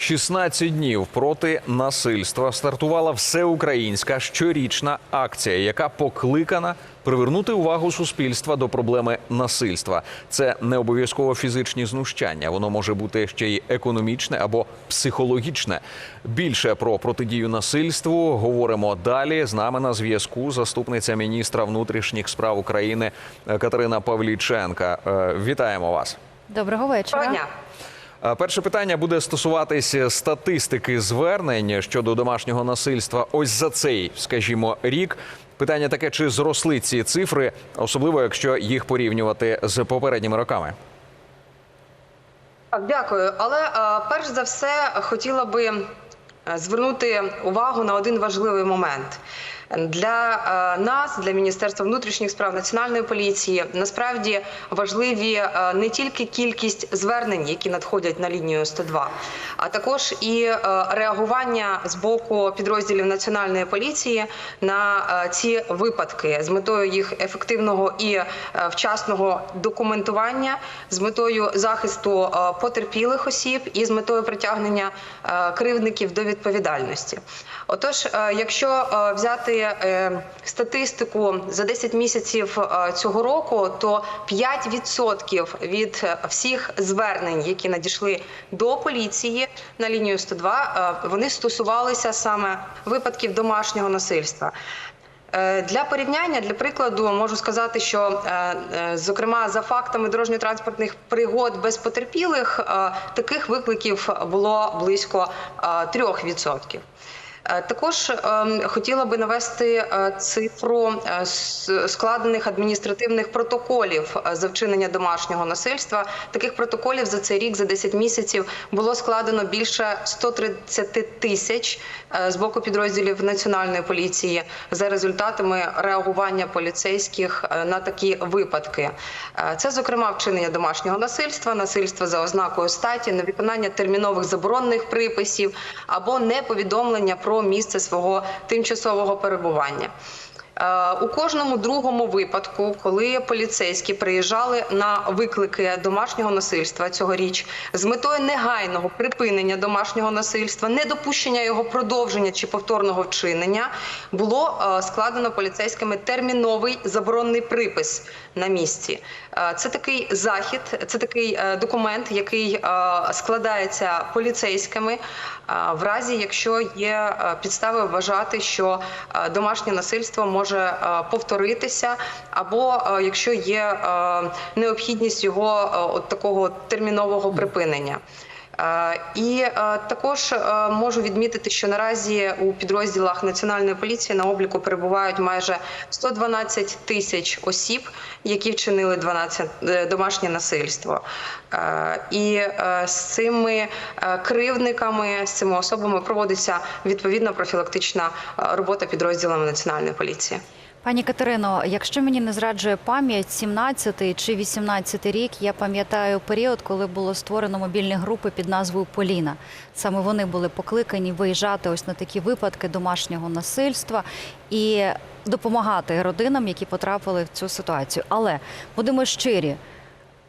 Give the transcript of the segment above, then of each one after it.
16 днів проти насильства стартувала всеукраїнська щорічна акція, яка покликана привернути увагу суспільства до проблеми насильства. Це не обов'язково фізичні знущання, воно може бути ще й економічне або психологічне. Більше про протидію насильству говоримо далі. З нами на зв'язку заступниця міністра внутрішніх справ України Катерина Павліченка. Е, Вітаємо вас. Доброго вечора. Доброго дня. А Перше питання буде стосуватися статистики звернень щодо домашнього насильства. Ось за цей, скажімо, рік. Питання таке: чи зросли ці цифри, особливо якщо їх порівнювати з попередніми роками? Так, Дякую. Але е, перш за все хотіла би е, звернути увагу на один важливий момент. Для е, нас, для Міністерства внутрішніх справ національної поліції, насправді важливі е, не тільки кількість звернень, які надходять на лінію 102, а також і е, реагування з боку підрозділів національної поліції на е, ці випадки з метою їх ефективного і е, вчасного документування, з метою захисту е, потерпілих осіб і з метою притягнення е, кривдників до відповідальності. Отож, е, якщо е, взяти е, статистику за 10 місяців цього року, то 5% від всіх звернень, які надійшли до поліції на лінію 102, е, вони стосувалися саме випадків домашнього насильства. Е, Для порівняння, для прикладу, можу сказати, що е, е, зокрема за фактами дорожньо-транспортних пригод без потерпілих таких викликів було близько е, 3%. Е, Також ем, хотіла би навести е, цифру е, складених адміністративних протоколів за вчинення домашнього насильства. Таких протоколів за цей рік, за 10 місяців, було складено більше 130 тисяч з боку підрозділів національної поліції за результатами реагування поліцейських на такі випадки. Це, зокрема, вчинення домашнього насильства, насильства за ознакою статі, невиконання термінових заборонних приписів або неповідомлення про місце свого тимчасового перебування. Е, У кожному другому випадку, коли поліцейські приїжджали на виклики домашнього насильства цьогоріч з метою негайного припинення домашнього насильства, недопущення його продовження чи повторного вчинення, було е, складено поліцейськими терміновий заборонний припис на місці. Е, Це такий захід, це такий документ, який складається поліцейськими в разі, якщо є підстави вважати, що домашнє насильство може е, повторитися, або е, якщо є е, необхідність його от такого термінового припинення. Е, І е, також е, можу відмітити, що наразі у підрозділах національної поліції на обліку перебувають майже 112 тисяч осіб, які вчинили 12 е, домашнє насильство. І з цими кривдниками, з цими особами проводиться відповідна профілактична робота підрозділами національної поліції. Пані Катерино, якщо мені не зраджує пам'ять, 17-й чи 18-й рік я пам'ятаю період, коли було створено мобільні групи під назвою Поліна. Саме вони були покликані виїжджати ось на такі випадки домашнього насильства і допомагати родинам, які потрапили в цю ситуацію. Але будемо щирі,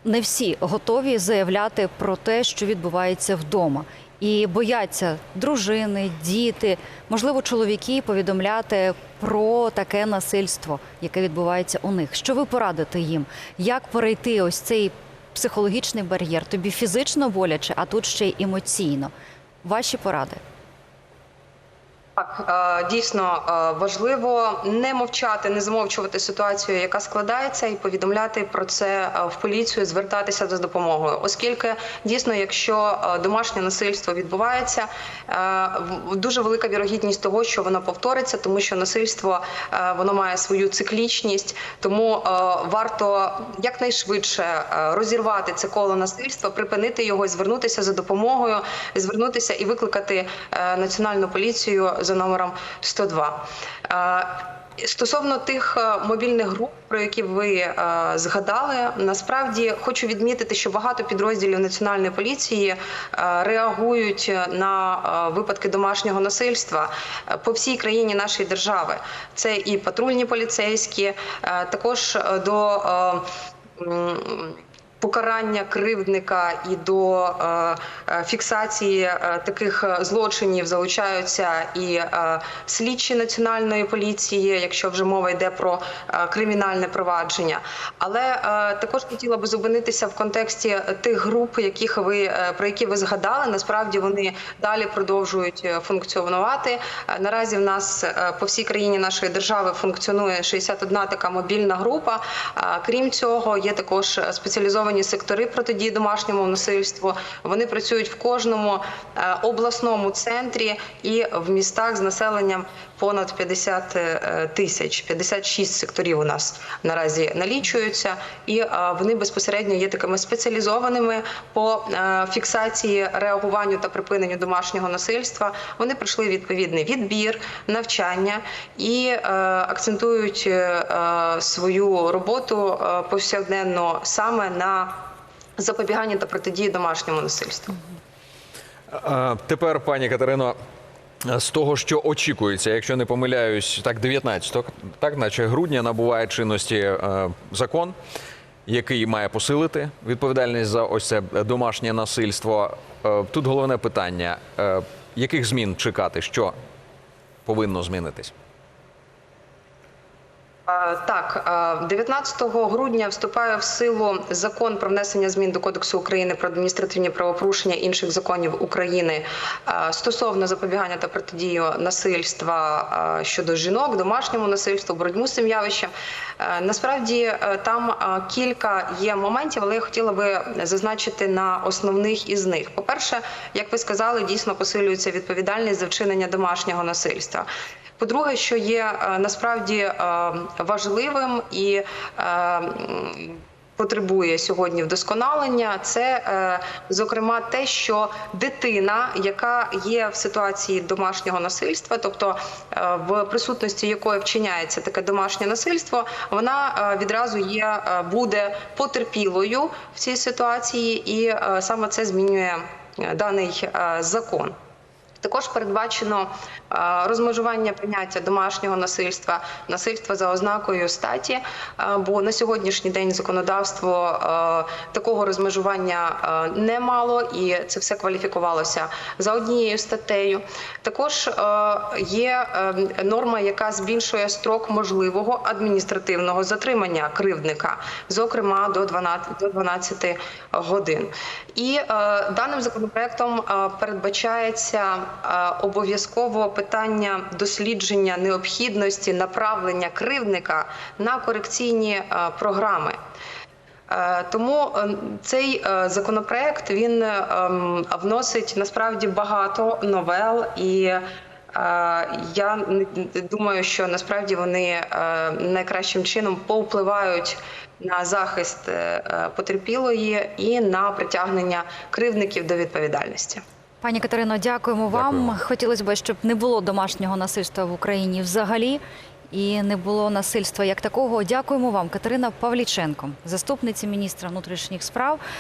не всі готові заявляти про те, що відбувається вдома. І бояться дружини, діти, можливо, чоловіки повідомляти про таке насильство, яке відбувається у них. Що ви порадите їм? Як перейти ось цей психологічний бар'єр? Тобі фізично боляче, а тут ще й емоційно. Ваші поради. Так, е, дійсно е, важливо не мовчати, не замовчувати ситуацію, яка складається, і повідомляти про це е, в поліцію, звертатися за допомогою, оскільки дійсно, якщо домашнє насильство відбувається, дуже велика вірогідність того, що воно повториться, тому що насильство воно має свою циклічність, тому варто якнайшвидше розірвати це коло насильства, припинити його, звернутися за допомогою, звернутися і викликати національну поліцію за номером 102. Е, Стосовно тих е, мобільних груп, про які ви е, згадали, насправді хочу відмітити, що багато підрозділів національної поліції реагують на випадки домашнього насильства по всій країні нашої держави. Це і патрульні поліцейські, також до покарання кривдника і до е, е, фіксації е, таких злочинів залучаються і слідчі національної поліції, якщо вже мова йде про кримінальне провадження. Але також хотіла би зупинитися в контексті тих груп, яких ви про які ви згадали. Насправді вони далі продовжують функціонувати. Наразі в нас по всій країні нашої держави функціонує 61 така мобільна група. Крім цього, є також спеціалізовані сектори протидії домашньому насильству. Вони працюють в кожному е, обласному центрі і в містах з населенням понад 50 е, тисяч. 56 секторів у нас наразі налічуються, і е, вони безпосередньо є такими спеціалізованими по фіксації, реагуванню та припиненню домашнього насильства. Вони пройшли відповідний відбір, навчання і акцентують свою роботу повсякденно саме на запобіганні та протидії домашньому насильству. Тепер, пані Катерино, з того, що очікується, якщо не помиляюсь, так 19, так наче грудня набуває чинності е, закон, який має посилити відповідальність за ось це домашнє насильство. Е, Тут головне питання: е, яких змін чекати, що повинно змінитись? Е, Так, е, 19 грудня вступає в силу закон про внесення змін до Кодексу України про адміністративні правопорушення інших законів України е, стосовно запобігання та протидію насильства е, щодо жінок, домашньому насильству, боротьбу з цим явищем. Е, Насправді е, там е, кілька є моментів, але я хотіла би зазначити на основних із них. По-перше, як ви сказали, дійсно посилюється відповідальність за вчинення домашнього насильства. По-друге, що є е, насправді е, важливим і е, потребує сьогодні вдосконалення, це зокрема те, що дитина, яка є в ситуації домашнього насильства, тобто в присутності якої вчиняється таке домашнє насильство, вона відразу є буде потерпілою в цій ситуації, і саме це змінює даний закон. Також передбачено розмежування поняття домашнього насильства, насильства за ознакою статі. е, Бо на сьогоднішній день законодавство е, такого розмежування е, не мало, і це все кваліфікувалося за однією статтею. Також е, є е, норма, яка збільшує строк можливого адміністративного затримання кривдника, зокрема до 12, до 12 годин. І е, даним законопроектом е, передбачається е, обов'язково питання дослідження необхідності направлення кривдника на корекційні е, програми. Е, Тому е, цей законопроект він е, вносить насправді багато новел і. Я думаю, що насправді вони найкращим чином повпливають на захист потерпілої і на притягнення кривдників до відповідальності. Пані Катерино, дякуємо вам. Дякую. Хотілося б, щоб не було домашнього насильства в Україні взагалі. І не було насильства як такого. Дякуємо вам, Катерина Павліченко, заступниця міністра внутрішніх справ.